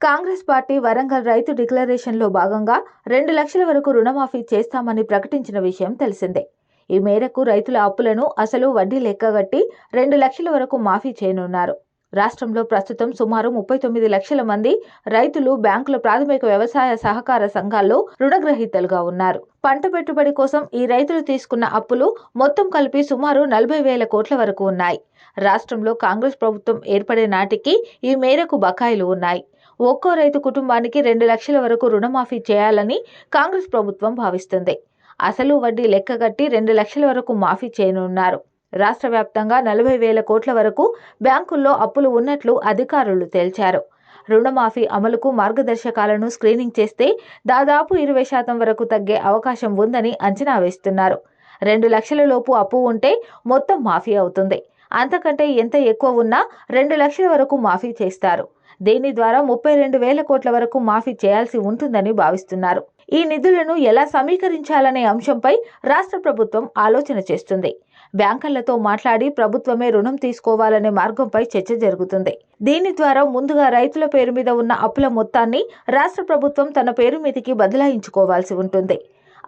Congress party Warangal రైతు డిక్లరేషన్లో భాగంగా రెండు లక్షల వరకు రుణమాఫీ చేస్తామని ప్రకటించిన విషయం తెలిసిందే. ఈ మేరకు రైతుల అప్పులను అసలు వడ్డీ లెక్కగట్టి రెండు లక్షల వరకు మాఫీ చేయనున్నారు. రాష్ట్రంలో ప్రస్తుతం సుమారు ముప్పై తొమ్మిది లక్షల మంది రైతులు బ్యాంకుల ప్రాథమిక వ్యవసాయ సహకార సంఘాల్లో రుణగ్రహీతలుగా ఉన్నారు. పంట పెట్టుబడి కోసం ఈ రైతులు తీసుకున్న అప్పులు మొత్తం కలిపి సుమారు నలభై వేల కోట్ల వరకు ఉన్నాయి. రాష్ట్రంలో కాంగ్రెస్ ప్రభుత్వం ఏర్పడే నాటికి ఈ మేరకు బకాయిలు ఉన్నాయి. ఒక్కో రైతు కుటుంబానికి రెండు లక్షల వరకు రుణమాఫీ చేయాలని కాంగ్రెస్ ప్రభుత్వం భావిస్తుంది. అసలు వడ్డీ లెక్కగట్టి రెండు లక్షల వరకు మాఫీ చేయనున్నారు. రాష్ట్ర వ్యాప్తంగా నలభై వేల కోట్ల వరకు బ్యాంకుల్లో అప్పులు ఉన్నట్లు అధికారులు తేల్చారు. రుణమాఫీ అమలుకు మార్గదర్శకాలను స్క్రీనింగ్ చేస్తే దాదాపు ఇరవై శాతం వరకు తగ్గే అవకాశం ఉందని అంచనా వేస్తున్నారు. రెండు లక్షల లోపు అప్పు ఉంటే మొత్తం మాఫీ అవుతుంది. అంతకంటే ఎంత ఎక్కువ ఉన్నా రెండు లక్షల వరకు మాఫీ చేస్తారు. దీని ద్వారా ముప్పై రెండు వేల కోట్ల వరకు మాఫీ చేయాల్సి ఉంటుందని భావిస్తున్నారు. ఈ నిధులను ఎలా సమీకరించాలనే అంశంపై రాష్ట్ర ప్రభుత్వం ఆలోచన చేస్తుంది. బ్యాంకర్లతో మాట్లాడి ప్రభుత్వమే రుణం తీసుకోవాలనే మార్గంపై చర్చ జరుగుతుంది. దీని ద్వారా ముందుగా రైతుల పేరు మీద ఉన్న అప్పుల మొత్తాన్ని రాష్ట్ర ప్రభుత్వం తన పేరు మీదకి బదలాయించుకోవాల్సి ఉంటుంది.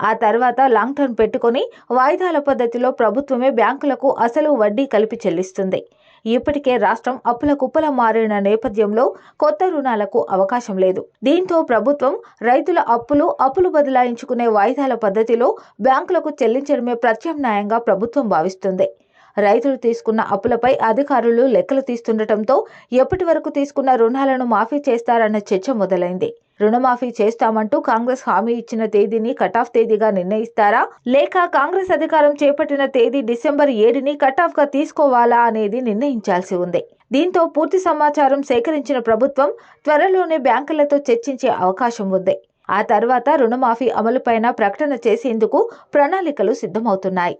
ఆ తర్వాత లాంగ్ టర్మ్ పెట్టుకొని వాయిదాల పద్ధతిలో ప్రభుత్వమే బ్యాంకులకు అసలు వడ్డీ కలిపి చెల్లిస్తుంది. ఇప్పటికే రాష్ట్రం అప్పుల కుప్పల మారిన నేపథ్యంలో కొత్త రుణాలకు అవకాశం లేదు. దీంతో ప్రభుత్వం రైతుల అప్పులు అప్పులు బదలాయించుకునే వాయిదాల పద్ధతిలో బ్యాంకులకు చెల్లించడమే ప్రత్యామ్నాయంగా ప్రభుత్వం భావిస్తుంది. రైతులు తీసుకున్న అప్పులపై అధికారులు లెక్కలు తీస్తుండటంతో ఎప్పటి వరకు తీసుకున్న రుణాలను మాఫీ చేస్తారన్న చర్చ మొదలైంది. రుణమాఫీ చేస్తామంటూ కాంగ్రెస్ హామీ ఇచ్చిన తేదీని కటాఫ్ తేదీగా నిర్ణయిస్తారా? లేక కాంగ్రెస్ అధికారం చేపట్టిన తేదీ డిసెంబర్ ఏడుని కటాఫ్గా తీసుకోవాలా అనేది నిర్ణయించాల్సి ఉంది. దీంతో పూర్తి సమాచారం సేకరించిన ప్రభుత్వం త్వరలోనే బ్యాంకులతో చర్చించే అవకాశం ఉంది. ఆ తర్వాత రుణమాఫీ అమలుపైన ప్రకటన చేసేందుకు ప్రణాళికలు సిద్ధమవుతున్నాయి.